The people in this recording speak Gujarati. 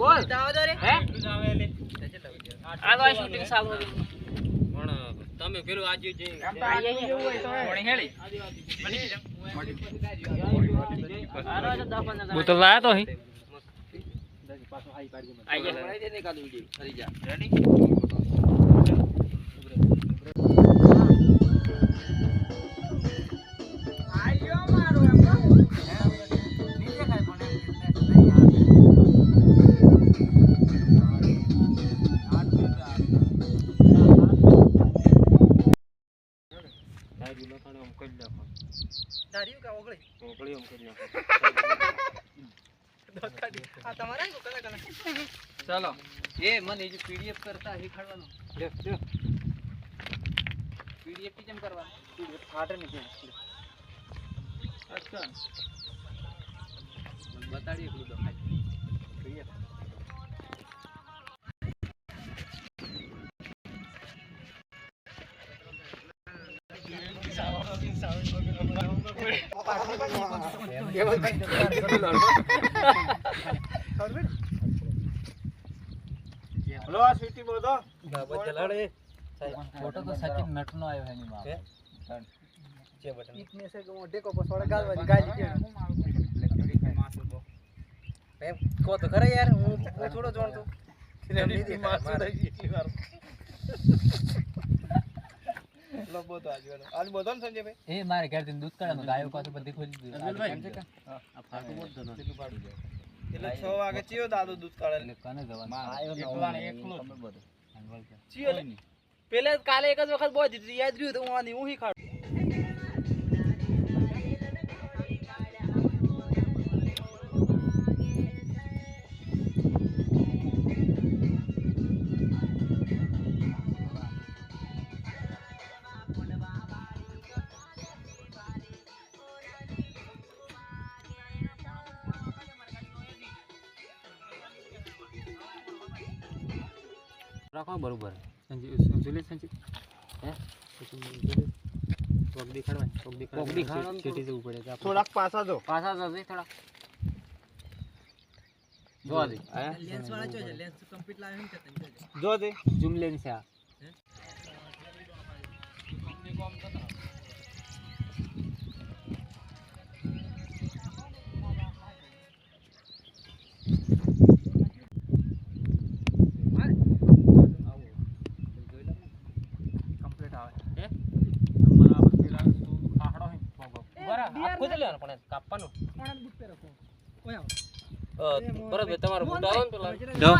બોલ. જાવા દો રે. હે? આ તો શૂટિંગ ચાલુ પણ તમે પેલું આજુ જે કોણી હેળી આનો તો દસ પંદર બોતલ લાયા તો અહીં પાછો હાઈ બનાવી દે આઈ જા. આયો ડાયરી લખાણ આમ કરી નાખો. ધાર્યું કા ઓગળી? ઓગળી આમ કરી નાખો. ચાલો. એ મને જે પીડીએફ કરતા શીખવાડવાનું. લે લે પીડીએફ કેમ કરવાનું પીડીએફ ફાટે ને કેમ અચ્છા. મને બતાડી એકલું તો જોઈએ ફોટો તો સચિન નટનો આવ્યો એની માં ઈટને છે કે ગાલવાની ગાલી એમ તો ખરા યાર હું થોડો જાણતો એ મારે ઘેરથી દૂધ કાઢવાનું ગાયો પાસે બધી ખોલી દીધું એમ આ ફાટું બોલ દો એટલે 6 વાગે ચિયો દાદો દૂધ કાઢે. એટલે કને જવાનું? આયો એકલા એકલો. એકલો બધું. ચિયો પેલે કાલે એક જ વખત બહુ જ યાદ રહ્યું તો હું આની હું હી ખાડું. રાખો બરોબર. સંજીવ સંજીવ. હે? પગ દેખાડવાની પગ પગ દેખાડવાનું તો- જવું પડે થોડાક પાછા જો પાછા જશે થોડા જોવા દે લેન્સ વાળા જો લેન્સ કમ્પ્લીટ લાવે એમ કે તને જો દે ઝૂમ લેન્સ આ. આખું જ લેવાનું પણ કાપવાનું. કોણ બુટ પહેરો ઓય આવો. બરાબર તમારો બુટ આવે ને પેલા. જો